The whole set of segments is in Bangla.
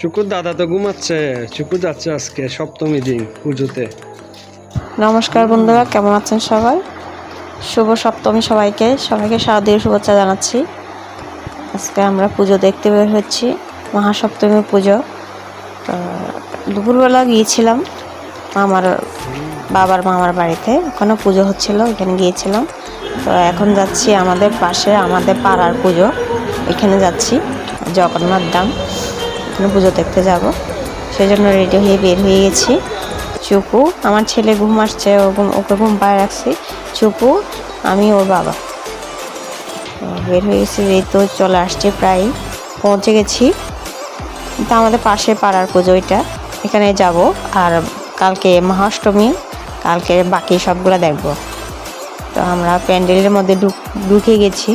চুকুর দাদা তো ঘুমাচ্ছে, চুকু যাচ্ছে আজকে, সপ্তমী দিন, পুজোতে। নমস্কার বন্ধুরা, কেমন আছেন সবাই? শুভ সপ্তমী সবাইকে সবাইকে শারদীয় শুভেচ্ছা জানাচ্ছি। আজকে আমরা পুজো দেখতে বের হচ্ছি মহাসপ্তমী পুজো। তো, দুপুরবেলা গিয়েছিলাম, আমার বাবার মামার বাড়িতে। ওখানে পুজো হচ্ছিল ওখানে গিয়েছিলাম। তো এখন যাচ্ছি আমাদের পাশে, আমাদের পাড়ার পুজো। এখানে যাচ্ছি, জগন্নাথ ধাম। এখানে পুজো দেখতে যাব। সেই জন্য রেডি হয়ে বের হয়ে গেছি। চুপু, আমার ছেলে ঘুম আসছে ওকে ঘুম পায়ে রাখছি। চুপু, আমি ওর বাবা। বের হয়ে গেছি, এই তো চলে আসছে প্রায় পৌঁছে গেছি। তা আমাদের পাশে পাড়ার পুজো, এটা। এখানে যাব, আর কালকে মহাষ্টমী কালকে বাকি সবগুলো দেখব। তো আমরা প্যান্ডেলের মধ্যে ঢুক গেছি।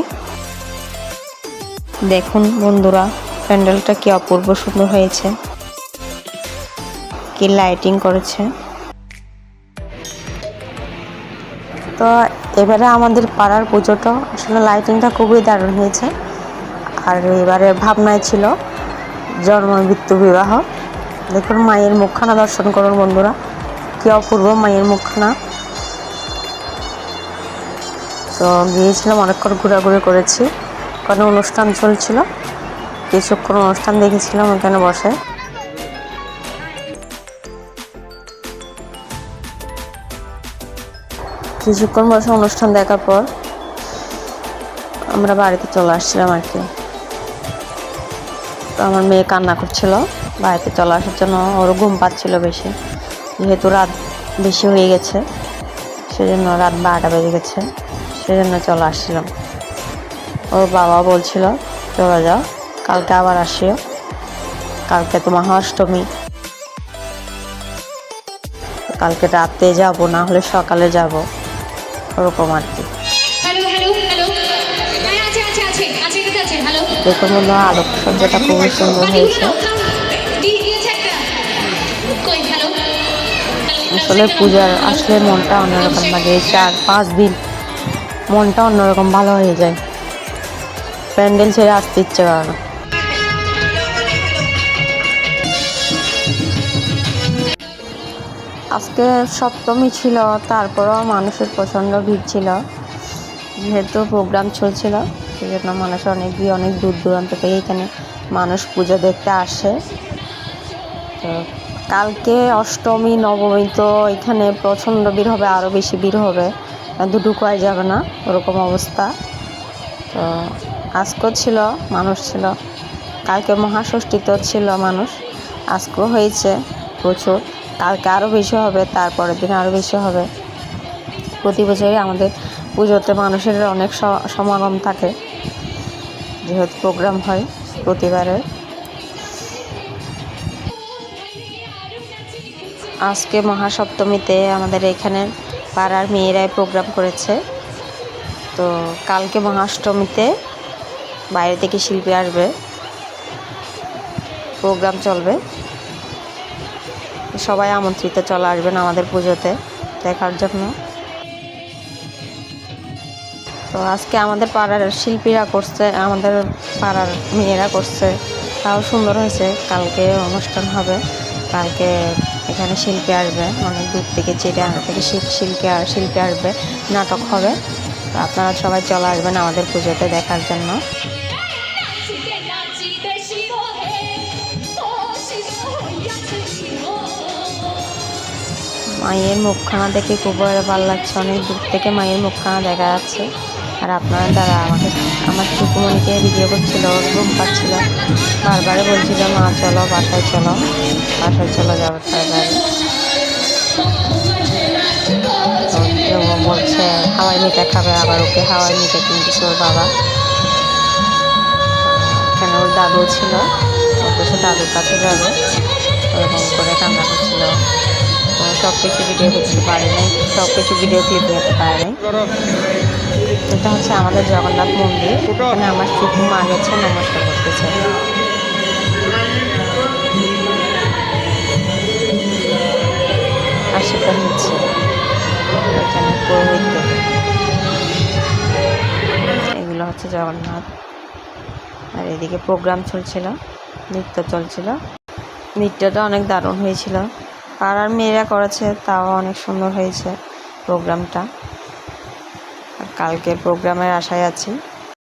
দেখুন বন্ধুরা, প্যান্ডেলটা কি অপূর্ব সুন্দর হয়েছে। কি লাইটিং করেছে। তো এবারে আমাদের পাড়ার পুজোটা, আসলে লাইটিংটা খুবই দারুণ হয়েছে। আর এবারে ভাবনায় ছিল জন্ম মৃত্যু বিবাহ। দেখুন মায়ের মুখখানা দর্শন করুন বন্ধুরা। কি অপূর্ব মায়ের মুখখানা। তো গিয়েছিলাম অনেকক্ষণ ঘোরাঘুরি করেছি। ওখানে অনুষ্ঠান চলছিল। কিছুক্ষণ অনুষ্ঠান দেখেছিলাম ওখানে বসে। কিছুক্ষণ বসে অনুষ্ঠান দেখার পর আমরা বাড়িতে চলে আসছিলাম আর কি। তো আমার মেয়ে কান্না করছিল। বাড়িতে চলে আসার জন্য ওর ঘুম পাচ্ছিল বেশি। যেহেতু রাত বেশি হয়ে গেছে সেজন্য রাত বারোটা বেজে গেছে সেজন্য চলে আসছিলাম। ওর বাবা বলছিল চলে যাও কালকে আবার আসিও কালকে তো মহাষ্টমী কালকে রাতে যাব না হলে সকালে যাব। ওরকম আর কি। হ্যাঁ দেখুন আলোকসজ্জাটা খুবই সুন্দর হয়েছে। আসলে পূজার, আসলে মনটা অন্যরকম লাগে। চার, পাঁচ দিন মনটা অন্যরকম ভালো হয়ে যায়। প্যান্ডেল ছেড়ে আসতে ইচ্ছে করে না। আজকে সপ্তমী ছিল, তারপরও মানুষের প্রচণ্ড ভিড় ছিল। যেহেতু প্রোগ্রাম চলছিল সেই জন্য মানুষ অনেক ভিড়, অনেক দূর দূরান্ত থেকে এখানে মানুষ পুজো দেখতে আসে। তো কালকে অষ্টমী, নবমী তো এখানে প্রচণ্ড ভিড় হবে আরও বেশি ভিড় হবে। দুটো করা যাবে না? ওরকম অবস্থা। তো আজকেও ছিল, মানুষ ছিল। কালকে মহাষষ্ঠীতেও ছিল মানুষ। আজকেও হয়েছে প্রচুর। কালকে আরও বেশি হবে, তারপরের দিন আরও বেশি হবে। প্রতি বছরই আমাদের পুজোতে মানুষের অনেক সমাগম থাকে। যেহেতু প্রোগ্রাম হয় প্রতিবারের। আজকে মহাসপ্তমীতে আমাদের এখানে পাড়ার মেয়েরাই প্রোগ্রাম করেছে। তো কালকে মহাষ্টমীতে বাইরে থেকে শিল্পী আসবে। প্রোগ্রাম চলবে। সবাই আমন্ত্রিত চলে আসবেন আমাদের পুজোতে দেখার জন্য। তো আজকে আমাদের পাড়ার শিল্পীরা করছে, আমাদের পাড়ার মেয়েরা করছে। তাও সুন্দর হয়েছে। কালকে অনুষ্ঠান হবে। কালকে এখানে শিল্পী আসবে। অনেক দূর থেকে চিড়িয়াখানা থেকে শিল- শিল্পী শিল্পী আসবে, নাটক হবে। আপনারা সবাই চলে আসবেন আমাদের পুজোতে দেখার জন্য। মায়ের মুখখানা দেখে খুব ভালো লাগছে, অনেক দূর থেকে মায়ের মুখখানা দেখা যাচ্ছে। আর আপনারা দ্বারা আমাকে আমার চুকুমণিকে ভিডিও করছিল, ঘুম পাচ্ছিল। বারবারে বলছিল, মা, চলো, বাসায় চলো। বাসায় চলো, যাব তাড়াতাড়ি। বলছে হাওয়াই মিঠা খাবে, আবার ওকে হাওয়াই মিঠা কিনতেছে ওর বাবা। কেন ওর দাদু ছিল কাছে দাদুর কাছে যাবে। ওরকম করে কান্না করছিল। সব কিছু ভিডিও করতে পারি নাই সব কিছু ভিডিও ক্লিপ নিতে পারি নাই। এটা হচ্ছে আমাদের জগন্নাথ মন্দির। এখানে আমার চুকু মা গেছে নমস্কার করতেছে। আশীর্বাদ পুরোহিত। এগুলো হচ্ছে জগন্নাথ। আর এদিকে প্রোগ্রাম চলছিল, নৃত্য চলছিল। নৃত্যটা অনেক দারুণ হয়েছিল। পাড়ার মেয়েরা করেছে, তাও অনেক সুন্দর হয়েছে প্রোগ্রামটা। কালকের প্রোগ্রামের আশায় আছি।